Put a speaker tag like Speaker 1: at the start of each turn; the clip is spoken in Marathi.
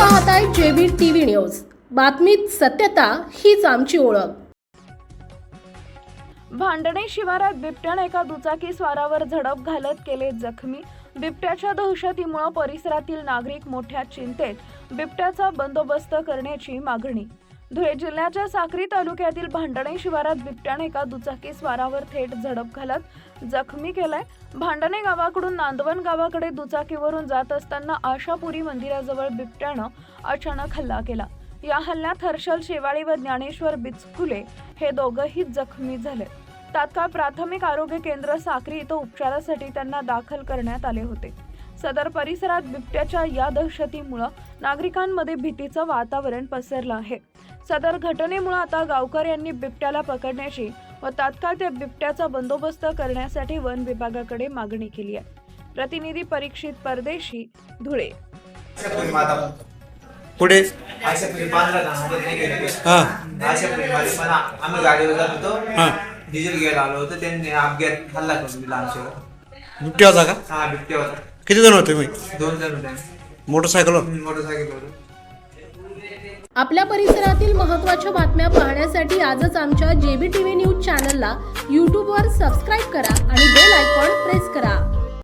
Speaker 1: पाहत आहे जेबी टीव्ही न्यूज. बातमीत सत्यता हीच आमची ओळख.
Speaker 2: भांडणे शिवारात बिबट्याने एका दुचाकी स्वारावर झडप घालत केले जखमी. बिबट्याच्या दहशतीमुळे परिसरातील नागरिक मोठ्या चिंतेत. बिबट्याचा बंदोबस्त करण्याची मागणी. धुळे जिल्ह्याच्या साक्री तालुक्यातील भांडणे शिवारात बिबट्याने एका दुचाकी स्वारावर थेट झडप घालत जखमी केलाय. भांडणे गावाकडून नांदवण गावाकडे दुचाकीवरून जात असताना आशापुरी मंदिराजवळ बिबट्यानं अचानक हल्ला केला. या हल्ल्यात हर्षल शेवाळी व ज्ञानेश्वर बिचफुले हे दोघंही जखमी झाले. तात्काळ प्राथमिक आरोग्य केंद्र साक्री इथं उपचारासाठी त्यांना दाखल करण्यात आले होते. सदर परिसरात बिबट्याच्या या दहशतीमुळं नागरिकांमध्ये भीतीचं वातावरण पसरलं आहे. सदर घटनेमुळे आता गावकऱ्यांनी बिबट्याला पकडण्याची व तात्काळ त्या बिबट्याचा बंदोबस्त करण्यासाठी वन विभागाकडे मागणी केली आहे. प्रतिनिधी परीक्षित परदेशी धुळे.
Speaker 3: पुढे? हा.
Speaker 4: आम्ही गाडीवर जात होतो
Speaker 3: हा.
Speaker 4: डिझेल घ्यायला आलो होतो त्यांनी अपघात हल्ला करून दिला आमच्यावर
Speaker 3: बिबट्या होता का?
Speaker 4: हा बिबट्या होता.
Speaker 3: किती जण होते मी
Speaker 4: दोन जण होते.
Speaker 3: मोटरसायकलवर?
Speaker 4: मोटरसायकलवर.
Speaker 1: आपल्या परिसरातील महत्त्वाच्या बातम्या पाहण्यासाठी आजच आमच्या जेबी टीव्ही न्यूज चॅनलला यूट्यूबवर सबस्क्राईब करा आणि